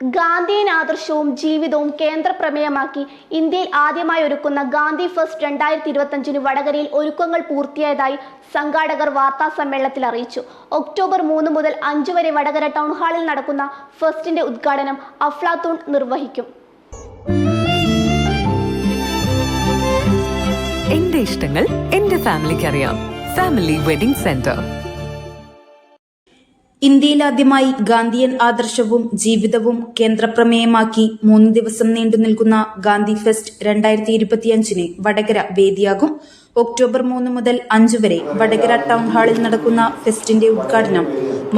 ഗാന്ധിയൻ ആദർശവും ജീവിതവും കേന്ദ്ര പ്രമേയമാക്കി ഇന്ത്യയിൽ ആദ്യമായി ഒരുക്കുന്ന ഗാന്ധി ഫസ്റ്റ് രണ്ടായിരത്തി ഇരുപത്തഞ്ചിന് വടകരയിൽ ഒരുക്കങ്ങൾ പൂർത്തിയായതായി സംഘാടകർ വാർത്താ സമ്മേളനത്തിൽ അറിയിച്ചു. ഒക്ടോബർ മൂന്ന് മുതൽ അഞ്ച് വരെ വടകര ടൗൺ ഹാളിൽ നടക്കുന്ന ഫസ്റ്റിന്റെ ഉദ്ഘാടനം അഫ്ലാത്തൂൺ നിർവഹിക്കും. എന്റെ ഇഷ്ടങ്ങൾ എന്റെ ഫാമിലിക്ക് അറിയാം ഫാമിലി വെഡിംഗ് സെന്റർ. ഇന്ത്യയിലാദ്യമായി ഗാന്ധിയൻ ആദർശവും ജീവിതവും കേന്ദ്രപ്രമേയമാക്കി മൂന്ന് ദിവസം നീണ്ടു നിൽക്കുന്ന ഗാന്ധി ഫെസ്റ്റ് രണ്ടായിരത്തി ഇരുപത്തിയഞ്ചിന് വടകര വേദിയാകും. ഒക്ടോബർ മൂന്ന് മുതൽ അഞ്ച് വരെ വടകര ടൗൺ ഹാളിൽ നടക്കുന്ന ഫെസ്റ്റിന്റെ ഉദ്ഘാടനം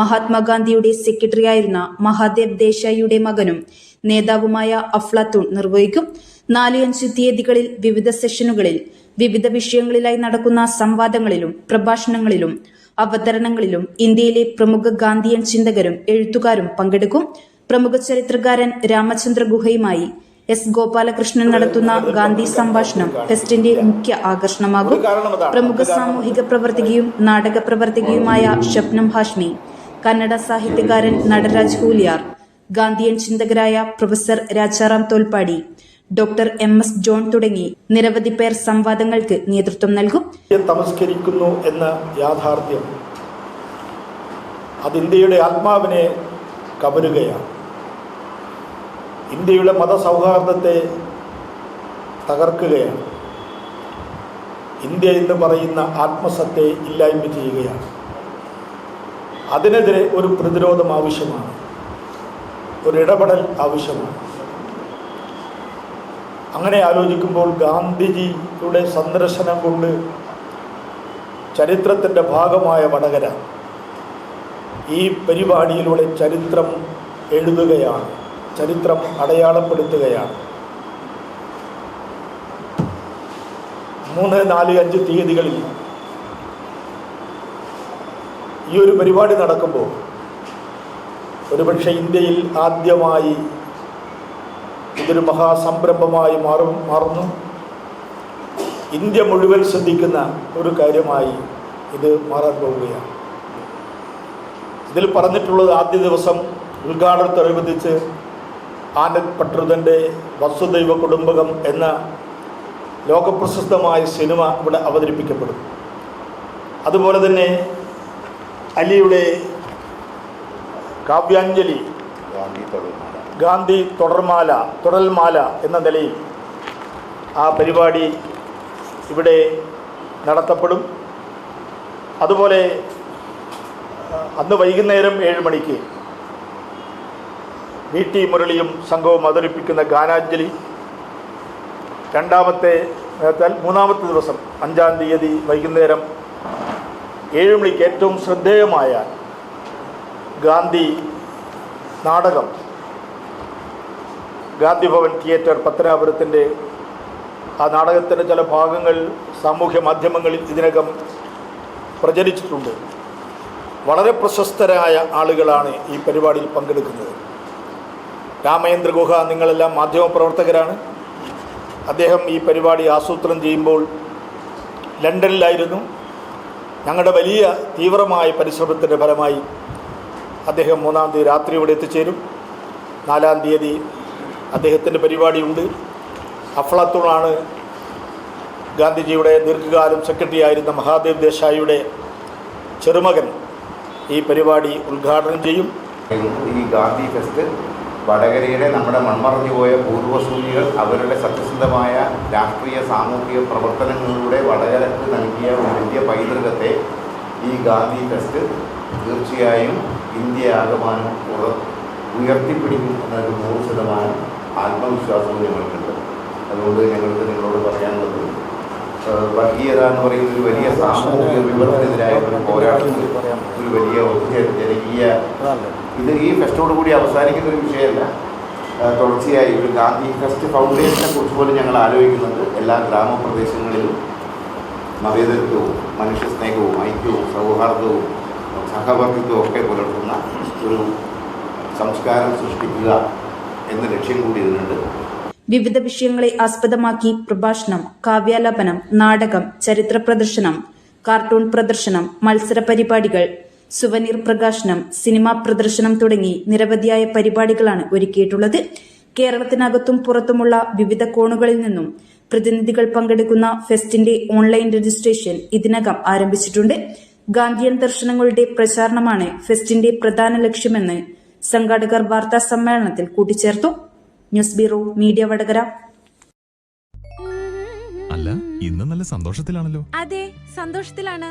മഹാത്മാഗാന്ധിയുടെ സെക്രട്ടറിയായിരുന്ന മഹാദേവ് ദേശായിയുടെ മകനും നേതാവുമായ അഫ്ലാത്തൂൺ നിർവഹിക്കും. നാല് അഞ്ച് തീയതികളിൽ വിവിധ സെഷനുകളിൽ വിവിധ വിഷയങ്ങളിലായി നടക്കുന്ന സംവാദങ്ങളിലും പ്രഭാഷണങ്ങളിലും അവതരണങ്ങളിലും ഇന്ത്യയിലെ പ്രമുഖ ഗാന്ധിയൻ ചിന്തകരും എഴുത്തുകാരും പങ്കെടുക്കും. പ്രമുഖ ചരിത്രകാരൻ രാമചന്ദ്ര ഗുഹയുമായി എസ് ഗോപാലകൃഷ്ണൻ നടത്തുന്ന ഗാന്ധി സംഭാഷണം ഫെസ്റ്റിന്റെ മുഖ്യ ആകർഷണമാകും. പ്രമുഖ സാമൂഹിക പ്രവർത്തകയും നാടക പ്രവർത്തകയുമായ ഷബ്നം ഹാഷ്മി കന്നഡ സാഹിത്യകാരൻ Nataraj Huliyar Gandhian ചിന്തകരായ professor Rajaram Tholpadi doctor M S John തുടങ്ങി. നിരവധി പേർ സംവാദങ്ങൾക്ക് നേതൃത്വം നൽകും. തമസ്കരിക്കുന്നു എന്ന യാഥാർത്ഥ്യം അത് ഇന്ത്യയുടെ ആത്മാവിനെ കവരുകയാണ്. ഇന്ത്യയുടെ മതസൗഹാർദ്ദത്തെ തകർക്കുകയാണ്. ഇന്ത്യ എന്ന് പറയുന്ന ആത്മസത്തെ ഇല്ലായ്മ ചെയ്യുകയാണ്. അതിനെതിരെ ഒരു പ്രതിരോധം ആവശ്യമാണ്. ഒരു ആവശ്യമാണ്. അങ്ങനെ ആലോചിക്കുമ്പോൾ ഗാന്ധിജിയുടെ സന്ദർശനം കൊണ്ട് ചരിത്രത്തിന്റെ ഭാഗമായ വടകര ഈ പരിപാടിയിലൂടെ ചരിത്രം എഴുതുകയാണ് ചരിത്രം അടയാളപ്പെടുത്തുകയാണ്. മൂന്ന് നാല് അഞ്ച് തീയതികളിൽ ഈ ഒരു പരിപാടി നടക്കുമ്പോൾ ഒരുപക്ഷെ ഇന്ത്യയിൽ ആദ്യമായി ഇതൊരു മഹാസംരംഭമായി മാറും മാറുന്നു. ഇന്ത്യ മുഴുവൻ ശ്രദ്ധിക്കുന്ന ഒരു കാര്യമായി ഇത് മാറാൻ പോവുകയാണ്. ഇതിൽ പറഞ്ഞിട്ടുള്ളത് ആദ്യ ദിവസം ഉദ്ഘാടനത്തോടനുബന്ധിച്ച് ആനന്ദ് പട്രുതന്റെ വസുദൈവ കുടുംബകം എന്ന ലോകപ്രശസ്തമായ സിനിമ ഇവിടെ അവതരിപ്പിക്കപ്പെടും. അതുപോലെ തന്നെ അലിയുടെ കാവ്യാഞ്ജലി ഗാന്ധി തുടർമാല തുടൽമാല എന്ന നിലയിൽ ആ പരിപാടി ഇവിടെ നടത്തപ്പെടും. അതുപോലെ അന്ന് വൈകുന്നേരം ഏഴ് മണിക്ക് വി ടി മുരളിയും സംഘവും അവതരിപ്പിക്കുന്ന ഗാനാഞ്ജലി രണ്ടാമത്തെ മൂന്നാമത്തെ ദിവസം അഞ്ചാം തീയതി വൈകുന്നേരം ഏഴ് മണിക്ക് ഏറ്റവും ശ്രദ്ധേയമായ ഗാന്ധി നാടകം ഗാന്ധി ഭവൻ തിയേറ്റർ പത്തനാപുരത്തിന്റെ ആ നാടകത്തിന്റെ ചില ഭാഗങ്ങൾ സാമൂഹ്യ മാധ്യമങ്ങളിൽ ഇതിനകം പ്രചരിച്ചിട്ടുണ്ട്. വളരെ പ്രശസ്തരായ ആളുകളാണ് ഈ പരിപാടിയിൽ പങ്കെടുക്കുന്നത്. രാമേന്ദ്ര ഗുഹ നിങ്ങളെല്ലാം മാധ്യമപ്രവർത്തകരാണ്. അദ്ദേഹം ഈ പരിപാടി ആസൂത്രണം ചെയ്യുമ്പോൾ ലണ്ടനിലായിരുന്നു. ഞങ്ങളുടെ വലിയ തീവ്രമായ പരിശ്രമത്തിന്റെ ഫലമായി അദ്ദേഹം മൂന്നാം തീയതി രാത്രി ഇവിടെ എത്തിച്ചേരും. നാലാം തീയതി അദ്ദേഹത്തിന്റെ പരിപാടിയുണ്ട്. അഫ്ലാത്തൂണാണ് ഗാന്ധിജിയുടെ ദീർഘകാലം സെക്രട്ടറി ആയിരുന്ന മഹാദേവ് ദേശായിയുടെ ചെറുമകൻ. ഈ പരിപാടി ഉദ്ഘാടനം ചെയ്യും. ഈ ഗാന്ധി ഫെസ്റ്റ് വടകരയുടെ നമ്മുടെ മൺമറഞ്ഞു പോയ പൂർവസൂരികൾ അവരുടെ സത്യസന്ധമായ രാഷ്ട്രീയ സാമൂഹിക പ്രവർത്തനങ്ങളിലൂടെ വടകരക്ക് നൽകിയ വലിയ പൈതൃകത്തെ ഈ ഗാന്ധി ഫെസ്റ്റ് തീർച്ചയായും ഇന്ത്യ ആകമാനം ഉയർത്തിപ്പിടിക്കും എന്നൊരു നൂറ് ശതമാനം ആത്മവിശ്വാസവും ഞങ്ങൾക്കുണ്ട് അതുകൊണ്ട് ഞങ്ങൾക്ക് നിങ്ങളോട് പറയാനുള്ളത് വർഗീയത എന്ന് പറയുന്ന ഒരു വലിയ സാമൂഹിക വിപത്തിനെതിരായ ഒരു പോരാട്ടത്തിൽ ഒരു വലിയ ജനകീയ ഇത് ഈ ഫെസ്റ്റോട് കൂടി അവസാനിക്കുന്ന ഒരു വിഷയമല്ല. തുടർച്ചയായി ഒരു ഗാന്ധി ഫെസ്റ്റ് ഫൗണ്ടേഷനെ കുറിച്ച് പോലും ഞങ്ങൾ ആലോചിക്കുന്നുണ്ട്. എല്ലാ ഗ്രാമപ്രദേശങ്ങളിലും മതേതരത്വവും മനുഷ്യ സ്നേഹവും ഐക്യവും സൗഹാർദ്ദവും സഹവർത്തിത്വവും ഒക്കെ പുലർത്തുന്ന ഒരു സംസ്കാരം സൃഷ്ടിക്കുക എന്ന ലക്ഷ്യം കൂടി ഇതിനുണ്ട്. വിവിധ വിഷയങ്ങളെ ആസ്പദമാക്കി പ്രഭാഷണം കാവ്യാലാപനം നാടകം ചരിത്ര പ്രദർശനം കാർട്ടൂൺ പ്രദർശനം മത്സര പരിപാടികൾ സുവനീർ പ്രകാശനം സിനിമാ പ്രദർശനം തുടങ്ങി നിരവധിയായ പരിപാടികളാണ് ഒരുക്കിയിട്ടുള്ളത്. കേരളത്തിനകത്തും പുറത്തുമുള്ള വിവിധ കോണുകളിൽ നിന്നും പ്രതിനിധികൾ പങ്കെടുക്കുന്ന ഫെസ്റ്റിന്റെ ഓൺലൈൻ രജിസ്ട്രേഷൻ ഇതിനകം ആരംഭിച്ചിട്ടുണ്ട്. ഗാന്ധിയൻ ദർശനങ്ങളുടെ പ്രചാരണമാണ് ഫെസ്റ്റിന്റെ പ്രധാന ലക്ഷ്യമെന്ന് സംഘാടകർ വാർത്താ സമ്മേളനത്തിൽ കൂട്ടിച്ചേർത്തു. News bureau media Vadakara. അല്ല ഇന്ന് നല്ല സന്തോഷത്തിലാണല്ലോ. അതെ സന്തോഷത്തിലാണ്.